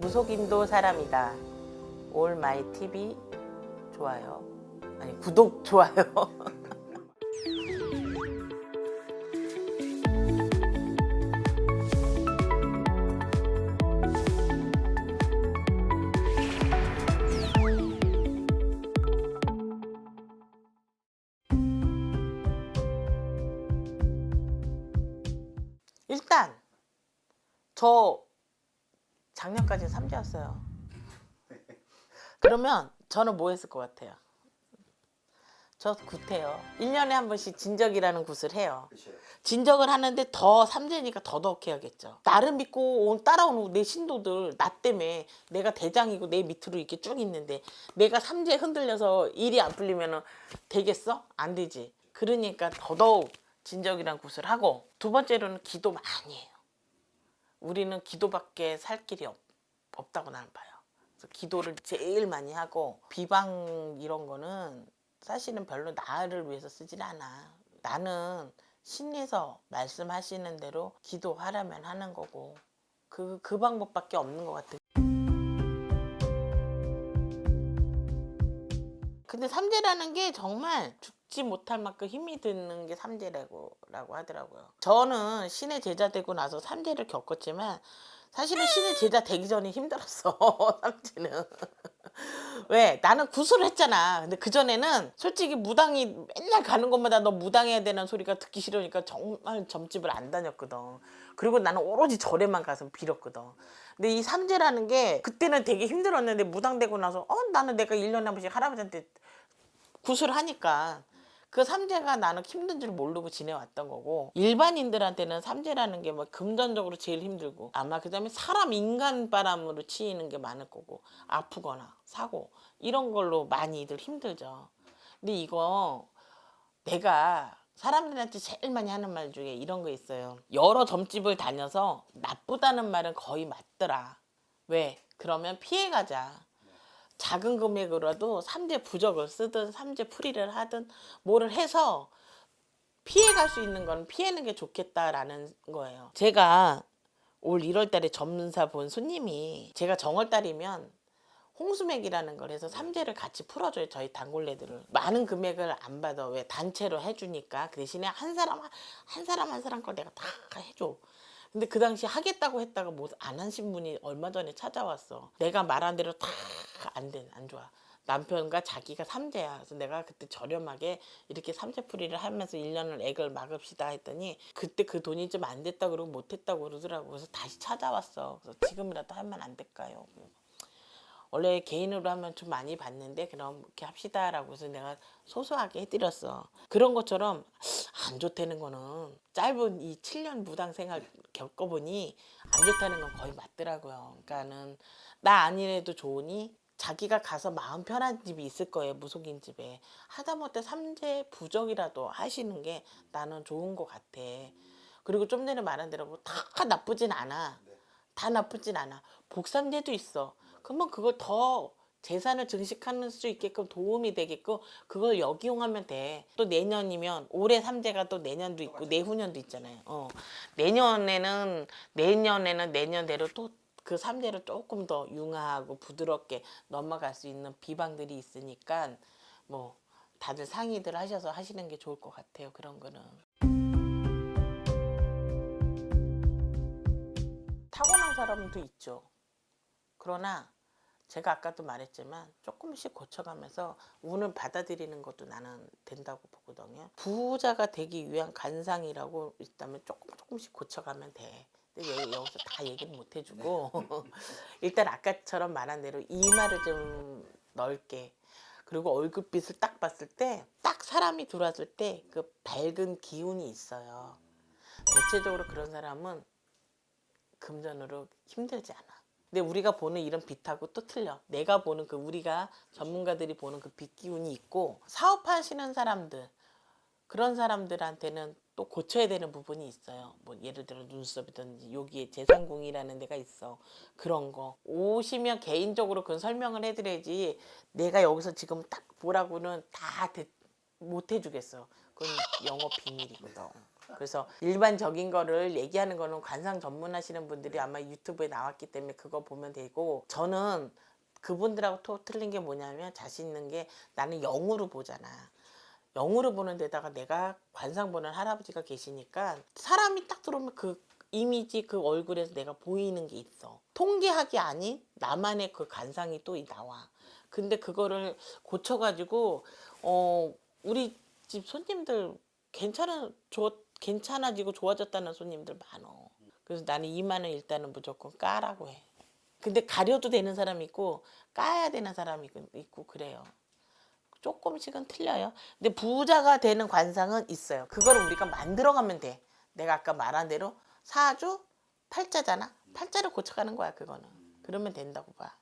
무속인도 사람이다. 올 마이 TV 좋아요. 아니 구독 좋아요. 일단 저 작년까지 삼재였어요. 그러면 저는 뭐 했을 것 같아요? 저 굿해요. 1년에 한 번씩 진적이라는 굿을 해요. 진적을 하는데 더 삼재니까 더더욱 해야겠죠. 나를 믿고 온- 따라오는 내 신도들 나 때문에 내가 대장이고 내 밑으로 이렇게 쭉 있는데 내가 삼재 흔들려서 일이 안 풀리면 되겠어? 안 되지. 그러니까 더더욱 진적이란 굿을 하고 두 번째로는 기도 많이 해요. 우리는 기도밖에 살 길이 없, 없다고 나는 봐요. 그래서 기도를 제일 많이 하고 비방 이런 거는 사실은 별로 나를 위해서 쓰질 않아. 나는 신에서 말씀하시는 대로 기도하려면 하는 거고 그, 그 방법밖에 없는 것 같아. 근데 삼재라는 게 정말 죽지 못할 만큼 힘이 드는 게 삼재라고 라고 하더라고요. 저는 신의 제자 되고 나서 삼재를 겪었지만 사실은 신의 제자 되기 전에 힘들었어. 삼재는. 왜? 나는 구슬을 했잖아. 근데 그전에는 솔직히 무당이 맨날 가는 곳마다 너 무당해야 되는 소리가 듣기 싫으니까 정말 점집을 안 다녔거든. 그리고 나는 오로지 절에만 가서 빌었거든. 근데 이 삼재라는 게 그때는 되게 힘들었는데 무당되고 나서 어 나는 내가 1년에 한 번씩 할아버지한테 구슬 하니까 그 삼재가 나는 힘든 줄 모르고 지내왔던 거고 일반인들한테는 삼재라는 게 뭐 금전적으로 제일 힘들고 아마 그다음에 사람 인간 바람으로 치이는 게 많을 거고 아프거나 사고 이런 걸로 많이들 힘들죠. 근데 이거 내가 사람들한테 제일 많이 하는 말 중에 이런 거 있어요. 여러 점집을 다녀서 나쁘다는 말은 거의 맞더라. 왜? 그러면 피해가자. 작은 금액으로라도 삼재 부적을 쓰든 삼재 풀이를 하든 뭐를 해서 피해갈 수 있는 건 피하는 게 좋겠다라는 거예요. 제가 올 1월 달에 점사 본 손님이 제가 정월 달이면 홍수맥이라는 걸 해서 삼재를 같이 풀어줘요 저희 단골레들을. 많은 금액을 안 받아. 왜? 단체로 해주니까. 그 대신에 한 사람 한 사람 한 사람 걸 내가 다 해줘 근데 그 당시 하겠다고 했다가 뭐안 하신 분이 얼마 전에 찾아왔어. 내가 말한 대로 다 안 돼 안 좋아. 남편과 자기가 삼재야. 그래서 내가 그때 저렴하게 이렇게 삼재풀이를 하면서 1년을 액을 막읍시다 했더니 그때 그 돈이 좀 안 됐다 그러고 못 했다고 그러더라고. 그래서 다시 찾아왔어. 그래서 지금이라도 하면 안 될까요 원래 개인으로 하면 좀 많이 받는데 그럼 이렇게 합시다 라고 해서 내가 소소하게 해드렸어. 그런 것처럼 안 좋다는 거는 짧은 이 7년 무당 생활 겪어보니 안 좋다는 건 거의 맞더라고요. 그러니까는 나 아니래도 좋으니 자기가 가서 마음 편한 집이 있을 거예요. 무속인 집에. 하다못해 삼재 부적이라도 하시는 게 나는 좋은 것 같아. 그리고 좀 전에 말한 대로 뭐다 나쁘진 않아. 다 나쁘진 않아. 복삼재도 있어. 그러면 그걸 더 재산을 증식하는 수 있게끔 도움이 되게끔 그걸 역이용하면 돼. 또 내년이면 올해 삼재가 또 내년도 있고 내후년도 있잖아요. 어. 내년에는 내년에는 내년대로 또 그 삼재를 조금 더 융화하고 부드럽게 넘어갈 수 있는 비방들이 있으니까 뭐 다들 상의들 하셔서 하시는 게 좋을 것 같아요. 그런 거는. 타고난 사람도 있죠. 그러나 제가 아까도 말했지만 조금씩 고쳐가면서 운을 받아들이는 것도 나는 된다고 보거든요. 부자가 되기 위한 간상이라고 있다면 조금 조금씩 고쳐가면 돼. 근데 여기, 여기서 다 얘기는 못 해주고 일단 아까처럼 말한 대로 이마를 좀 넓게 그리고 얼굴빛을 딱 봤을 때 딱 사람이 들어왔을 때 그 밝은 기운이 있어요. 대체적으로 그런 사람은 금전으로 힘들지 않아. 근데 우리가 보는 이런 빛하고 또 틀려. 내가 보는 그 우리가 전문가들이 보는 그 빛 기운이 있고 사업하시는 사람들 그런 사람들한테는 또 고쳐야 되는 부분이 있어요. 뭐 예를 들어 눈썹이든지 여기에 재산궁이라는 데가 있어. 그런 거 오시면 개인적으로 그건 설명을 해드려야지. 내가 여기서 지금 딱 뭐라고는 다 못 해주겠어. 그건 영업 비밀이거든. 그래서 일반적인 거를 얘기하는 거는 관상 전문하시는 분들이 아마 유튜브에 나왔기 때문에 그거 보면 되고 저는 그분들하고 또 틀린 게 뭐냐면 자신 있는 게 나는 영으로 보잖아. 영으로 보는 데다가 내가 관상 보는 할아버지가 계시니까 사람이 딱 들어오면 그 이미지 그 얼굴에서 내가 보이는 게 있어. 통계학이 아닌 나만의 그 관상이 또 나와. 근데 그거를 고쳐가지고 어 우리 집 손님들 괜찮아 좋 괜찮아지고 좋아졌다는 손님들 많어. 그래서 나는 이만은 일단은 무조건 까라고 해. 근데 가려도 되는 사람이 있고 까야 되는 사람이 있고- 있고 그래요. 조금씩은 틀려요. 근데 부자가 되는 관상은 있어요. 그거를 우리가 만들어가면 돼. 내가 아까 말한 대로 사주 팔자잖아. 팔자를 고쳐가는 거야 그거는. 그러면 된다고 봐.